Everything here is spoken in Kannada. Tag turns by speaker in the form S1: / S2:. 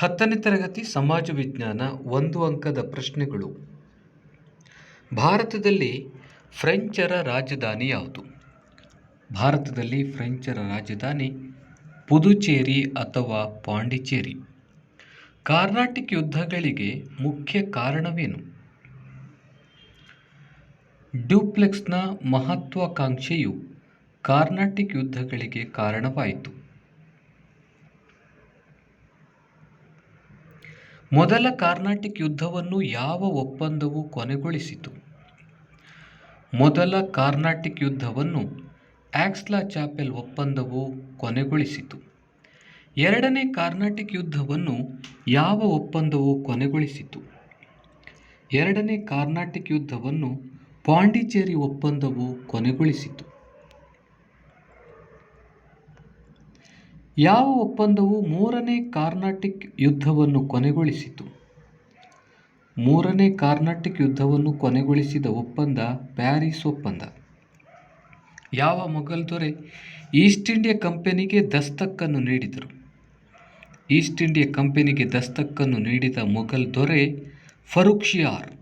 S1: ಹತ್ತನೇ ತರಗತಿ ಸಮಾಜ ವಿಜ್ಞಾನ ಒಂದು ಅಂಕದ ಪ್ರಶ್ನೆಗಳು. ಭಾರತದಲ್ಲಿ ಫ್ರೆಂಚರ ರಾಜಧಾನಿ ಯಾವುದು? ಭಾರತದಲ್ಲಿ ಫ್ರೆಂಚರ ರಾಜಧಾನಿ ಪುದುಚೇರಿ ಅಥವಾ ಪಾಂಡಿಚೇರಿ. ಕಾರ್ನಾಟಿಕ್ ಯುದ್ಧಗಳಿಗೆ ಮುಖ್ಯ ಕಾರಣವೇನು? ಡ್ಯೂಪ್ಲೆಕ್ಸ್ನ ಮಹತ್ವಾಕಾಂಕ್ಷೆಯು ಕಾರ್ನಾಟಿಕ್ ಯುದ್ಧಗಳಿಗೆ ಕಾರಣವಾಯಿತು. ಮೊದಲ ಕಾರ್ನಾಟಿಕ್ ಯುದ್ಧವನ್ನು ಯಾವ ಒಪ್ಪಂದವು ಕೊನೆಗೊಳಿಸಿತು? ಮೊದಲ ಕಾರ್ನಾಟಿಕ್ ಯುದ್ಧವನ್ನು ಆಕ್ಸ್ಲಾ ಚಾಪೆಲ್ ಒಪ್ಪಂದವು ಕೊನೆಗೊಳಿಸಿತು. ಎರಡನೇ ಕಾರ್ನಾಟಿಕ್ ಯುದ್ಧವನ್ನು ಯಾವ ಒಪ್ಪಂದವು ಕೊನೆಗೊಳಿಸಿತು? ಎರಡನೇ ಕಾರ್ನಾಟಿಕ್ ಯುದ್ಧವನ್ನು ಪಾಂಡಿಚೇರಿ ಒಪ್ಪಂದವು ಕೊನೆಗೊಳಿಸಿತು. ಯಾವ ಒಪ್ಪಂದವು ಮೂರನೇ ಕಾರ್ನಾಟಿಕ್ ಯುದ್ಧವನ್ನು ಕೊನೆಗೊಳಿಸಿತು? ಮೂರನೇ ಕಾರ್ನಾಟಿಕ್ ಯುದ್ಧವನ್ನು ಕೊನೆಗೊಳಿಸಿದ ಒಪ್ಪಂದ ಪ್ಯಾರಿಸ್ ಒಪ್ಪಂದ. ಯಾವ ಮೊಘಲ್ ದೊರೆ ಈಸ್ಟ್ ಇಂಡಿಯಾ ಕಂಪನಿಗೆ ದಸ್ತಕ್ಕನ್ನು ನೀಡಿದರು? ಈಸ್ಟ್ ಇಂಡಿಯಾ ಕಂಪನಿಗೆ ದಸ್ತಕ್ಕನ್ನು ನೀಡಿದ ಮೊಘಲ್ ದೊರೆ ಫರೂಕ್ ಶಿಯಾರ್